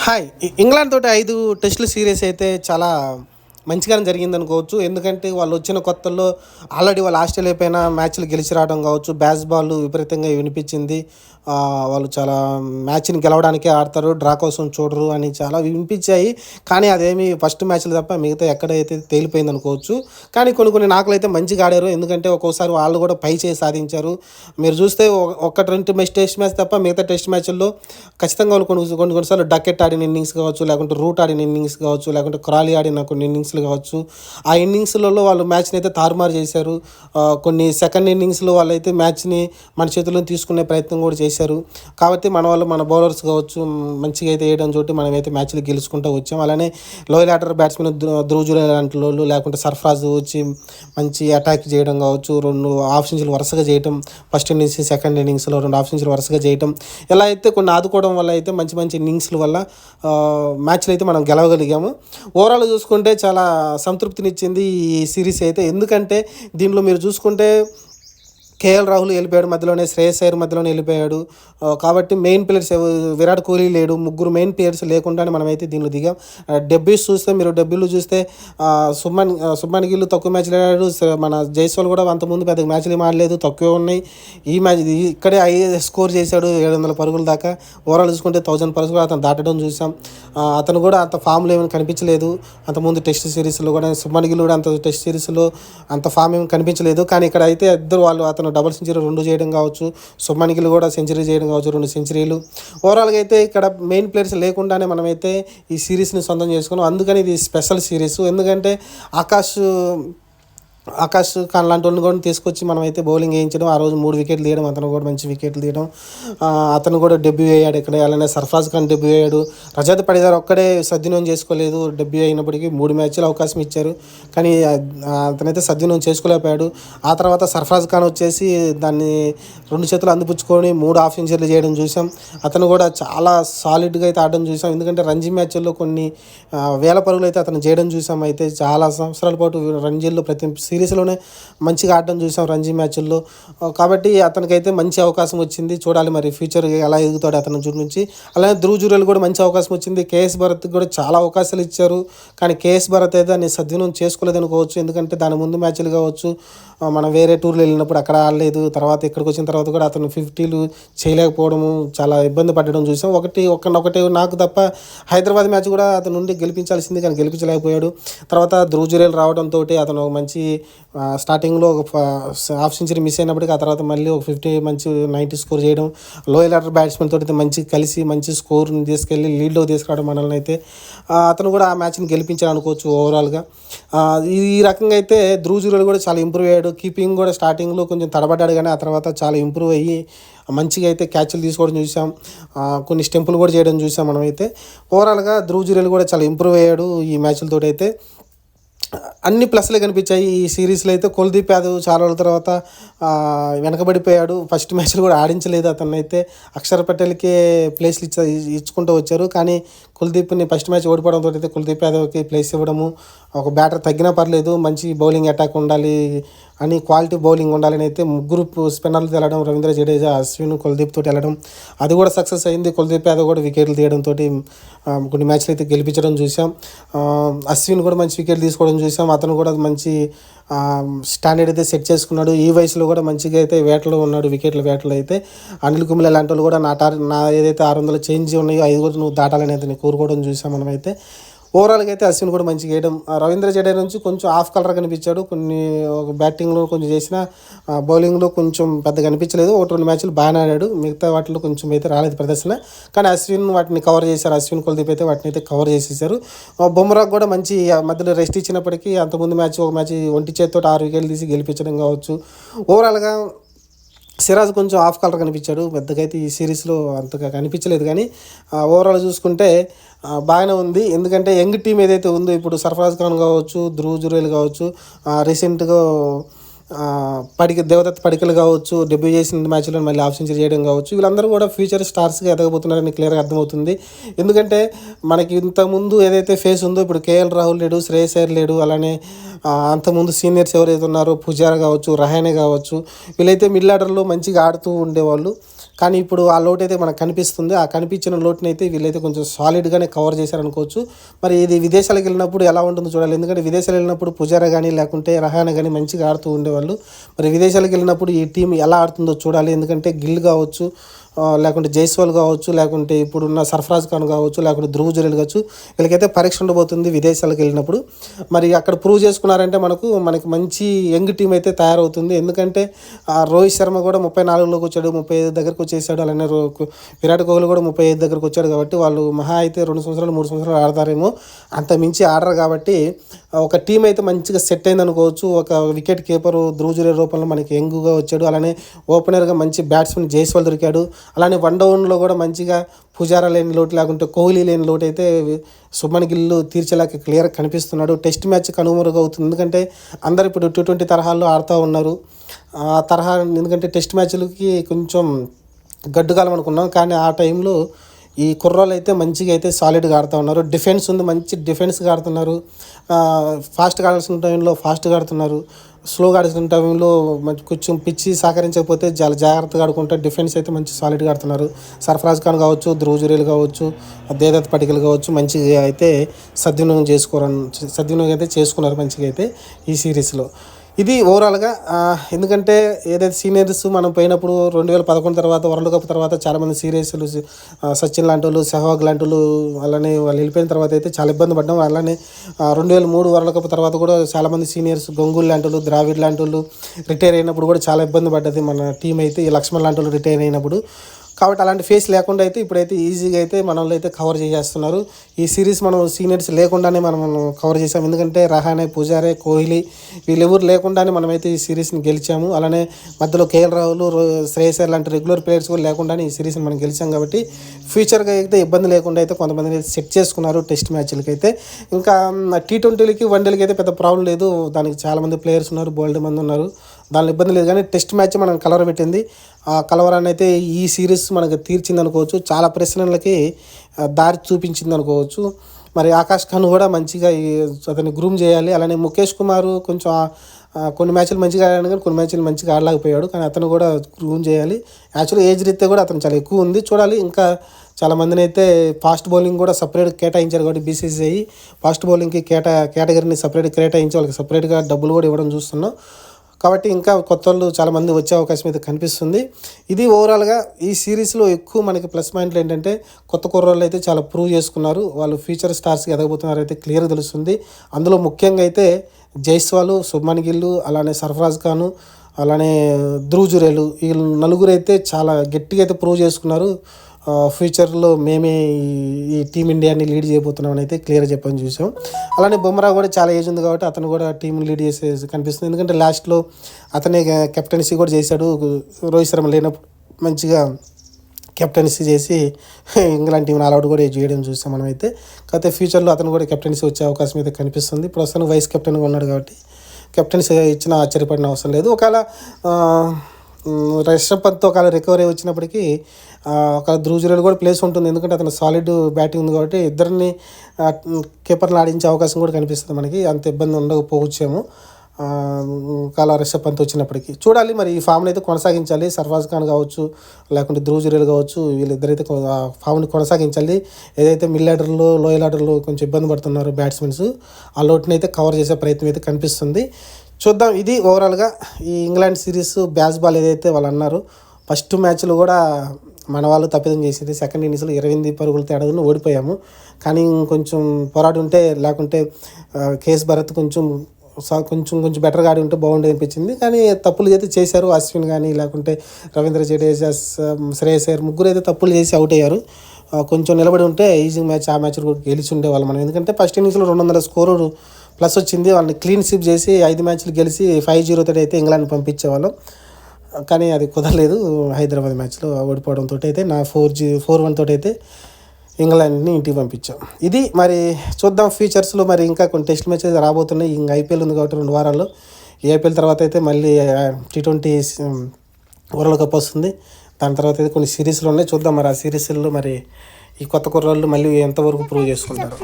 Hi England తోటి ఐదు టెస్టుల సిరీస్ అయితే చాలా మంచిగానే జరిగింది అనుకోవచ్చు ఎందుకంటే వాళ్ళు వచ్చిన కొత్తల్లో ఆల్రెడీ వాళ్ళు ఆస్ట్రేలియా పైన మ్యాచ్లు గెలిచి రావడం కావచ్చు బ్యాస్ బాల్ విపరీతంగా వినిపించింది. వాళ్ళు చాలా మ్యాచ్ని గెలవడానికే ఆడతారు డ్రా కోసం చూడరు అని చాలా వినిపించాయి. కానీ అదేమి ఫస్ట్ మ్యాచ్లు తప్ప మిగతా ఎక్కడైతే తేలిపోయింది అనుకోవచ్చు కానీ కొన్ని కొన్ని నాకులు అయితే మంచిగా ఆడారు. ఎందుకంటే ఒక్కోసారి వాళ్ళు కూడా పై చేసి సాధించారు. మీరు చూస్తే ఒక- రెండు మెస్ టెస్ట్ మ్యాచ్ తప్ప మిగతా టెస్ట్ మ్యాచ్ల్లో ఖచ్చితంగా వాళ్ళు కొన్ని కొన్ని కొన్నిసార్లు డకెట్ ఆడిన ఇన్నింగ్స్ కావచ్చు లేకుంటే రూట్ ఆడిన ఇన్నింగ్స్ కావచ్చు లేకుంటే క్రాలీ ఆడిన కొన్ని ఇన్నింగ్స్ ఇన్నింగ్స్లు కావచ్చు. ఆ ఇన్నింగ్స్లలో వాళ్ళు మ్యాచ్ని అయితే తారుమారు చేశారు. కొన్ని సెకండ్ ఇన్నింగ్స్లో వాళ్ళైతే మ్యాచ్ని మన చేతుల్లో తీసుకునే ప్రయత్నం కూడా చేశారు. కాబట్టి మన వాళ్ళు మన బౌలర్స్ కావచ్చు మంచిగా అయితే వేయడం చోటి మనమైతే మ్యాచ్లు గెలుచుకుంటూ వచ్చాం. అలానే lower order batsmen Dhruv Jurel లాంటి వాళ్ళు లేకుంటే సర్ఫరాజ్ వచ్చి మంచి అటాక్ చేయడం కావచ్చు రెండు హాఫ్ సెంచరీలు వరుసగా చేయటం ఫస్ట్ ఇన్నింగ్స్ సెకండ్ ఇన్నింగ్స్లో రెండు హాఫ్ సెంచరీలు వరుసగా చేయటం ఇలా అయితే కొన్ని ఆదుకోవడం వల్ల అయితే మంచి మంచి ఇన్నింగ్స్ల వల్ల మ్యాచ్లు అయితే మనం గెలవగలిగాము. ఓవరాల్ చూసుకుంటే చాలా సంతృప్తినిచ్చింది ఈ సిరీస్ అయితే. ఎందుకంటే దీనిలో మీరు చూసుకుంటే కేఎల్ రాహుల్ వెళ్ళిపోయాడు మధ్యలోనే శ్రేయస్ అయ్యర్ మధ్యలోనే వెళ్ళిపోయాడు. కాబట్టి మెయిన్ ప్లేయర్స్ విరాట్ కోహ్లీ లేడు ముగ్గురు మెయిన్ ప్లేయర్స్ లేకుండానే మనమైతే దీనిలో దిగాం. డెబ్యూస్ చూస్తే మీరు డెబ్యూలు చూస్తే ఆ, సుమన్ గిల్లు సుమన్ తక్కువ మ్యాచ్లు ఆడాడు మన జైస్వాల్ కూడా అంతకుముందు పెద్ద మ్యాచ్లు ఏం ఆడలేదు తక్కువే ఉన్నాయి. ఈ మ్యాచ్ ఇక్కడే ఐ స్కోర్ చేశాడు ఏడు వందల పరుగుల దాకా. ఓవరాల్ చూసుకుంటే థౌజండ్ పరుగులు అతను దాటడం చూసాం. అతను కూడా అంత ఫామ్లో ఏమైనా కనిపించలేదు. అంతకుముందు టెస్ట్ సిరీస్లో కూడా సుమన్ గిల్ కూడా అంత టెస్ట్ సిరీస్లో అంత ఫామ్ ఏమి కనిపించలేదు. కానీ ఇక్కడ అయితే ఇద్దరు వాళ్ళు అతను డబుల్ సెంచరీ రెండు చేయడం కావచ్చు సుమన్ గిల్ కూడా సెంచరీ చేయడం కావచ్చు రెండు సెంచరీలు ఓవరాల్గా అయితే ఇక్కడ మెయిన్ ప్లేయర్స్ లేకుండానే మనమైతే ఈ సిరీస్ని సొంతం చేసుకున్నాం. అందుకని ఇది స్పెషల్ సిరీస్ ఎందుకంటే ఆకాష్ ఆకాష్ ఖాన్ లాంటి వాళ్ళని కూడా తీసుకొచ్చి మనం అయితే బౌలింగ్ వేయించడం ఆ రోజు మూడు వికెట్లు తీయడం అతను కూడా మంచి వికెట్లు తీయడం. అతను కూడా డెబ్యూ అయ్యాడు ఇక్కడ. అలానే సర్ఫరాజ్ ఖాన్ డెబ్యూ అయ్యాడు. రజత్ పడిదార్ ఒక్కడే సద్వినియోగం చేసుకోలేదు. డెబ్యూ అయినప్పటికీ మూడు మ్యాచ్లు అవకాశం ఇచ్చారు. కానీ అతనైతే సద్వినియోగం చేసుకోలేకపోయాడు. ఆ తర్వాత సర్ఫరాజ్ ఖాన్ వచ్చేసి దాన్ని రెండు చేతులు అందిపుచ్చుకొని మూడు హాఫ్ సెంచరీలు చేయడం చూసాం. అతను కూడా చాలా సాలిడ్గా అయితే ఆడడం చూసాం. ఎందుకంటే రంజీ మ్యాచ్ల్లో కొన్ని వేల పరుగులు అయితే అతను చేయడం చూసాం. అయితే చాలా సంవత్సరాల పాటు రంజీల్లో ప్రతి సిరీస్లోనే మంచిగా ఆడడం చూసాం రంజీ మ్యాచ్ల్లో. కాబట్టి అతనికైతే మంచి అవకాశం వచ్చింది. చూడాలి మరి ఫ్యూచర్ ఎలా ఎదుగుతాడు అతని జుట్టు నుంచి. అలానే ధ్రువ్ జురేల్ కూడా మంచి అవకాశం వచ్చింది. కేఎస్ భరత్ కూడా చాలా అవకాశాలు ఇచ్చారు. కానీ కేఎస్ భరత్ అయితే దాన్ని సద్వినియోగం చేసుకోలేదు అనుకోవచ్చు. ఎందుకంటే దాని ముందు మ్యాచ్లు కావచ్చు. మనం వేరే టూర్లు వెళ్ళినప్పుడు అక్కడ ఆడలేదు. తర్వాత ఇక్కడికి వచ్చిన తర్వాత కూడా అతను ఫిఫ్టీలు చేయలేకపోవడము చాలా ఇబ్బంది పడడం చూసాం. ఒకటి ఒక ఒకటి నాకు తప్ప హైదరాబాద్ మ్యాచ్ కూడా అతను నుండి గెలిపించాల్సింది. కానీ గెలిపించలేకపోయాడు. తర్వాత ధ్రువ్ జురేల్ రావడంతో అతను మంచి స్టార్టింగ్లో ఒక హాఫ్ సెంచరీ మిస్ అయినప్పటికీ ఆ తర్వాత మళ్ళీ ఒక ఫిఫ్టీ మంచి నైంటీ స్కోర్ చేయడం లోయల్ ఆర్డర్ బ్యాట్స్మెన్ తోటి అయితే మంచి కలిసి మంచి స్కోర్ని తీసుకెళ్ళి లీడ్లో తీసుకురావడం మనల్ని అయితే అతను కూడా ఆ మ్యాచ్ని గెలిపించాడు అనుకోవచ్చు ఓవరాల్గా ఈ రకంగా అయితే ధ్రువ్ జురేల్ కూడా చాలా ఇంప్రూవ్ అయ్యాడు. కీపింగ్ కూడా స్టార్టింగ్లో కొంచెం తడబడ్డాడు కానీ ఆ తర్వాత చాలా ఇంప్రూవ్ అయ్యి మంచిగా అయితే క్యాచ్లు తీసుకోవడం చూసాం. కొన్ని స్టెంపులు కూడా చేయడం చూసాం మనమైతే. ఓవరాల్గా ధ్రువ్ జురేల్ కూడా చాలా ఇంప్రూవ్ అయ్యాడు ఈ మ్యాచ్లతో అయితే. అన్ని ప్లస్లే కనిపించాయి. ఈ సిరీస్లో అయితే కులదీప్ యాదవ్ చాలా రోజుల తర్వాత వెనకబడిపోయాడు. ఫస్ట్ మ్యాచ్లు కూడా ఆడించలేదు అతను అయితే అక్షర్ పటేల్కే ప్లేస్లు ఇచ్చ ఇచ్చుకుంటూ వచ్చారు. కానీ కుల్దీప్ని ఫస్ట్ మ్యాచ్ ఓడిపోవడంతో అయితే కుల్దీప్ యాదవ్కి ప్లేస్ ఇవ్వడము. ఒక బ్యాటర్ తగ్గినా పర్లేదు మంచి బౌలింగ్ అటాక్ ఉండాలి అని క్వాలిటీ బౌలింగ్ ఉండాలని అయితే ముగ్గురు స్పిన్నర్లు తెలడం రవీంద్ర జడేజా అశ్విన్ కుల్దీప్ తోటి వెళ్ళడం. అది కూడా సక్సెస్ అయింది. కుల్దీప్ యాదవ్ కూడా వికెట్లు తీయడంతో కొన్ని మ్యాచ్లు అయితే గెలిపించడం చూసాం అశ్విన్ కూడా మంచి వికెట్లు తీసుకోవడం చూసాం అతను కూడా మంచి స్టాండర్డ్ అయితే సెట్ చేసుకున్నాడు. ఈ వయసులో కూడా మంచిగా అయితే వేటలో ఉన్నాడు వికెట్ల వేటలో అయితే. అనిల్ కుంబ్లే లాంటి వాళ్ళు కూడా నా టార్ నా ఏదైతే ఆరు వందల చేంజ్ ఉన్నాయో ఐదు కూడా నువ్వు దాటాలని అయితే కూరుకోవడం చూసాం మనమైతే. ఓవరాల్గా అయితే అశ్విన్ కూడా మంచిగా వేయడం. రవీంద్ర జడేజా నుంచి కొంచెం ఆఫ్ కలర్ కనిపించాడు. కొన్ని బ్యాటింగ్లో కొంచెం చేసిన బౌలింగ్లో కొంచెం పెద్ద కనిపించలేదు ఒకటి రెండు మ్యాచ్లు బాగానే ఆడాడు. మిగతా వాటిలో కొంచెం అయితే రాలేదు ప్రదర్శన. కానీ అశ్విన్ వాటిని కవర్ చేశారు. అశ్విన్ కుల్దీప్ అయితే వాటిని అయితే కవర్ చేసేసారు. బొమ్మరా కూడా మంచి మధ్యలో రెస్ట్ ఇచ్చినప్పటికీ అంతకుముందు మ్యాచ్ ఒక మ్యాచ్ ఒంటి చేతితో ఆరు వికెట్లు తీసి గెలిపించడం కావచ్చు. ఓవరాల్గా సిరాజ్ కొంచెం ఆఫ్ కలర్ కనిపించాడు. పెద్దగా అయితే ఈ సిరీస్లో అంతగా కనిపించలేదు కానీ ఓవరాల్ చూసుకుంటే బాగానే ఉంది. ఎందుకంటే యంగ్ టీం ఏదైతే ఉందో ఇప్పుడు సర్ఫరాజ్ ఖాన్ కావచ్చు ధ్రువ్ జురేల్ కావచ్చు రీసెంట్గా పడిక దేవదత్ పడికలు కావచ్చు డెబ్యూ చేసిన మ్యాచ్లో మళ్ళీ ఆఫ్ సెంచరీ చేయడం కావచ్చు వీళ్ళందరూ కూడా ఫ్యూచర్ స్టార్స్గా ఎదగబోతున్నారని క్లియర్గా అర్థమవుతుంది. ఎందుకంటే మనకి ఇంతకుముందు ఏదైతే ఫేస్ ఉందో ఇప్పుడు కేఎల్ రాహుల్ లేడు శ్రేయస్ అయ్యర్ లేడు అలానే అంతకుముందు సీనియర్స్ ఎవరైతే ఉన్నారో పుజారా కావచ్చు రహానే కావచ్చు వీళ్ళైతే మిడిల్ ఆర్డర్లో మంచిగా ఆడుతూ ఉండేవాళ్ళు. కానీ ఇప్పుడు ఆ లోటు అయితే మనకు కనిపిస్తుంది. ఆ కనిపించిన లోటుని అయితే వీళ్ళైతే కొంచెం సాలిడ్గానే కవర్ చేశారనుకోవచ్చు మరి ఇది విదేశాలకు వెళ్ళినప్పుడు ఎలా ఉంటుందో చూడాలి. ఎందుకంటే విదేశాలు వెళ్ళినప్పుడు పుజారా కానీ లేకుంటే రహానా కానీ మంచిగా ఆడుతూ వాళ్ళు. మరి విదేశాలకు వెళ్ళినప్పుడు ఈ టీం ఎలా ఆడుతుందో చూడాలి. ఎందుకంటే గిల్ కావచ్చు లేకుంటే జైస్వాల్ కావచ్చు లేకుంటే ఇప్పుడున్న సర్ఫరాజ్ ఖాన్ కావచ్చు లేకుంటే ధ్రువ్ జురేల్ కావచ్చు వీళ్ళకైతే పరీక్ష ఉండబోతుంది విదేశాలకు వెళ్ళినప్పుడు. మరి అక్కడ ప్రూవ్ చేసుకున్నారంటే మనకు మనకి మంచి యంగ్ టీం అయితే తయారవుతుంది. ఎందుకంటే రోహిత్ శర్మ కూడా ముప్పై నాలుగులోకి వచ్చాడు ముప్పై ఐదు దగ్గరకు వచ్చేసాడు. అలానే విరాట్ కోహ్లీ కూడా ముప్పై ఐదు దగ్గరకు వచ్చాడు కాబట్టి వాళ్ళు మహా అయితే రెండు సంవత్సరాలు మూడు సంవత్సరాలు ఆడతారేమో. అంత మించి ఆడరు కాబట్టి ఒక టీం అయితే మంచిగా సెట్ అయింది అనుకోవచ్చు ఒక వికెట్ కీపర్ ధ్రువజురే రూపంలో మనకి యంగ్గా వచ్చాడు. అలానే ఓపెనర్గా మంచి బ్యాట్స్మెన్ జైస్వాల్ దొరికాడు. అలానే వన్ డౌన్లో కూడా మంచిగా పుజారా లేని లోటు లేకుంటే కోహ్లీ లేని లోటు అయితే సుమన్ గిల్లు తీర్చేలాగా క్లియర్ కనిపిస్తున్నాడు. టెస్ట్ మ్యాచ్ కనుమరుగు అవుతుంది. ఎందుకంటే అందరు ఇప్పుడు టీ ట్వంటీ తరహాల్లో ఆడుతూ ఉన్నారు. ఆ తరహా ఎందుకంటే టెస్ట్ మ్యాచ్లకి కొంచెం గడ్డుకాలం అనుకున్నాం. కానీ ఆ టైంలో ఈ కుర్రోళ్ళు అయితే మంచిగా అయితే సాలిడ్గా ఆడుతూ ఉన్నారు. డిఫెన్స్ ఉంది మంచి డిఫెన్స్గా ఆడుతున్నారు. ఫాస్ట్గా ఆడాల్సిన టైంలో ఫాస్ట్గా ఆడుతున్నారు. స్లోగా ఆడుతున్న టైంలో మంచి కొంచెం పిచ్చి సహకరించకపోతే చాలా జాగ్రత్తగా ఆడుకుంటే డిఫెన్స్ అయితే మంచి సాలిడ్గా ఆడుతున్నారు. సర్ఫరాజ్ ఖాన్ కావచ్చు ధ్రువజురేలు కావచ్చు దేదత్ పటికలు కావచ్చు మంచిగా అయితే సద్వినియోగం చేసుకోరని సద్వినియోగం అయితే చేసుకున్నారు మంచిగా అయితే ఈ సిరీస్లో ఇది ఓవరాల్గా ఎందుకంటే ఏదైతే సీనియర్స్ మనం పోయినప్పుడు రెండు వేల పదకొండు తర్వాత వరల్డ్ కప్ తర్వాత చాలామంది సీరియస్లు సచిన్ లాంటి వాళ్ళు సెహ్వాగ్ లాంటి వాళ్ళు అలానే వాళ్ళు వెళ్ళిపోయిన తర్వాత అయితే చాలా ఇబ్బంది పడ్డాం. అలానే రెండు వేల మూడు వరల్డ్ కప్ తర్వాత కూడా చాలామంది సీనియర్స్ గంగూల్ లాంటి వాళ్ళు ద్రావిడ్ లాంటి వాళ్ళు రిటైర్ అయినప్పుడు కూడా చాలా ఇబ్బంది పడ్డది మన టీం అయితే. ఈ లక్ష్మణ్ లాంటి వాళ్ళు రిటైర్ అయినప్పుడు. కాబట్టి అలాంటి ఫేస్ లేకుండా అయితే ఇప్పుడైతే ఈజీగా అయితే మనల్ని అయితే కవర్ చేసేస్తున్నారు. ఈ సిరీస్ మనం సీనియర్స్ లేకుండానే మనం కవర్ చేసాం. ఎందుకంటే రహానే పూజారే కోహ్లీ వీళ్ళెవరు లేకుండానే మనమైతే ఈ సిరీస్ని గెలిచాము. అలానే మధ్యలో కేఎల్ రాహుల్ రో- శ్రేయస్ లాంటి రెగ్యులర్ ప్లేయర్స్ కూడా లేకుండానే ఈ సిరీస్ని మనం గెలిచాం కాబట్టి ఫ్యూచర్గా అయితే ఇబ్బంది లేకుండా అయితే కొంతమంది సెట్ చేసుకున్నారు టెస్ట్ మ్యాచ్లకి అయితే ఇంకా టీ ట్వంటీలకి వన్డేలకి అయితే పెద్ద ప్రాబ్లం లేదు. దానికి చాలామంది ప్లేయర్స్ ఉన్నారు బోల్డ్ మంది ఉన్నారు. దానిలో ఇబ్బంది లేదు. కానీ టెస్ట్ మ్యాచ్ మనం కలవర పెట్టింది. ఆ కలవరాన్ని అయితే ఈ సిరీస్ మనకు తీర్చింది అనుకోవచ్చు చాలా ప్రశ్నలకి దారి చూపించింది అనుకోవచ్చు మరి ఆకాష్ ఖాన్ కూడా మంచిగా అతన్ని గ్రూమ్ చేయాలి. అలానే ముఖేష్ కుమార్ కొంచెం కొన్ని మ్యాచ్లు మంచిగా ఆడాడు కానీ కొన్ని మ్యాచ్లు మంచిగా ఆడలేకపోయాడు. కానీ అతను కూడా గ్రూమ్ చేయాలి. యాక్చువల్లీ ఏజ్ రీత్యా కూడా అతను చాలా ఎక్కువ ఉంది. చూడాలి. ఇంకా చాలామందిని అయితే ఫాస్ట్ బౌలింగ్ కూడా సపరేట్ కేటాయించారు కాబట్టి బీసీసీఐ. ఫాస్ట్ బౌలింగ్కి కేటా కేటగిరీని సపరేట్ కేటాయించి వాళ్ళకి సపరేట్గా డబ్బులు కూడా ఇవ్వడం చూస్తున్నాం. కాబట్టి ఇంకా కొత్త వాళ్ళు చాలామంది వచ్చే అవకాశం అయితే కనిపిస్తుంది. ఇది ఓవరాల్గా ఈ సిరీస్లో ఎక్కువ మనకి ప్లస్ పాయింట్లు ఏంటంటే కొత్త కుర్రోళ్ళు అయితే చాలా ప్రూవ్ చేసుకున్నారు. వాళ్ళు ఫ్యూచర్ స్టార్స్కి ఎదగబోతున్నారు అయితే క్లియర్గా తెలుస్తుంది. అందులో ముఖ్యంగా అయితే జైస్వాలు సుబ్మన్ గిల్లు అలానే సర్ఫరాజ్ ఖాను అలానే ధ్రువ్ జురేలు వీళ్ళు నలుగురు అయితే చాలా గట్టిగా అయితే ప్రూవ్ చేసుకున్నారు. ఫ్యూచర్లో మేమే ఈ- ఈ టీమిండియాని లీడ్ చేయబోతున్నామని అయితే క్లియర్ చెప్పని చూసాం. అలానే బుమ్రా కూడా చాలా ఏజ్ ఉంది కాబట్టి అతను కూడా టీం లీడ్ చేసే కనిపిస్తుంది. ఎందుకంటే లాస్ట్లో అతనే కెప్టెన్సీ కూడా చేశాడు. రోహిత్ శర్మ లేనప్పుడు మంచిగా కెప్టెన్సీ చేసి ఇంగ్లాండ్ టీంని ఆల్అౌట్ కూడా చేయడం చూసాం మనం అయితే కాకపోతే ఫ్యూచర్లో అతను కూడా కెప్టెన్సీ వచ్చే అవకాశం అయితే కనిపిస్తుంది. ప్రస్తుతం వైస్ కెప్టెన్గా ఉన్నాడు కాబట్టి కెప్టెన్సీ ఇచ్చిన ఆశ్చర్యపడిన అవసరం లేదు. ఒకవేళ ఆ, రిషబ్ పంత్ ఒకవేళ రికవరీ వచ్చినప్పటికీ ఒక ధ్రువ్ కూడా ప్లేస్ ఉంటుంది. ఎందుకంటే అతను సాలిడ్ బ్యాటింగ్ ఉంది కాబట్టి ఇద్దరిని కీపర్ని ఆడించే అవకాశం కూడా కనిపిస్తుంది మనకి. అంత ఇబ్బంది ఉండకపోవచ్చేమో. ఆ, కాలా రిషబ్ పంత్ వచ్చినప్పటికీ. చూడాలి మరి ఈ ఫామ్ని అయితే కొనసాగించాలి. సర్ఫాజ్ ఖాన్ కావచ్చు లేకుంటే ధ్రువ్ జురేల్ కావచ్చు వీళ్ళిద్దరైతే కొ- ఫామ్ని కొనసాగించాలి. ఏదైతే మిల్ ఆర్డర్లు లోయల్ ఆర్డర్లు కొంచెం ఇబ్బంది పడుతున్నారు బ్యాట్స్మెన్స్ ఆ లోటుని అయితే కవర్ చేసే ప్రయత్నం అయితే కనిపిస్తుంది. చూద్దాం. ఇది ఓవరాల్గా ఈ ఇంగ్లాండ్ సిరీస్ బ్యాస్ బాల్ ఏదైతే వాళ్ళు అన్నారు ఫస్ట్ మ్యాచ్లో కూడా మన వాళ్ళు తప్పిదం చేసింది. సెకండ్ ఇన్నింగ్స్లో ఇరవై ఎనిమిది పరుగులు తేడాను ఓడిపోయాము. కానీ కొంచెం పోరాడు ఉంటే లేకుంటే ఆ, కేఎస్ భరత్ కొంచెం కొంచెం కొంచెం బెటర్గా ఆడి ఉంటే బాగుండేది అనిపించింది. కానీ తప్పులు అయితే చేశారు. అశ్విన్ కానీ లేకుంటే రవీంద్ర జడేజా శ్రేయస్ అయ్యర్ ముగ్గురు అయితే తప్పులు చేసి అవుట్ అయ్యారు. కొంచెం నిలబడి ఉంటే ఈజీ మ్యాచ్ ఆ మ్యాచ్ కూడా గెలిచి ఉండేవాళ్ళం మనం. ఎందుకంటే ఫస్ట్ ఇన్నింగ్స్లో రెండు వందల స్కోరు ప్లస్ వచ్చింది. వాళ్ళని క్లీన్ స్విప్ చేసి ఐదు మ్యాచ్లు గెలిచి ఫైవ్ జీరో తోటి అయితే ఇంగ్లాండ్ పంపించేవాళ్ళం. కానీ అది కుదరలేదు. హైదరాబాద్ మ్యాచ్లో ఓడిపోవడంతో అయితే నా ఫోర్ జీ ఫోర్ వన్ తోటి అయితే ఇంగ్లాండ్ని ఇంటికి పంపించాం. ఇది మరి చూద్దాం ఫ్యూచర్స్లో మరి ఇంకా కొన్ని టెస్ట్ మ్యాచెస్ రాబోతున్నాయి. ఇంకా ఐపీఎల్ ఉంది కాబట్టి రెండు వారాల్లో. ఈ ఐపీఎల్ తర్వాత అయితే మళ్ళీ టీ ట్వంటీ వరల్డ్ కప్ వస్తుంది. దాని తర్వాత అయితే కొన్ని సిరీస్లు ఉన్నాయి. చూద్దాం మరి ఆ సిరీస్లో మరి ఈ కొత్త కుర్రాళ్ళు మళ్ళీ ఎంతవరకు ప్రూవ్ చేసుకుంటారు.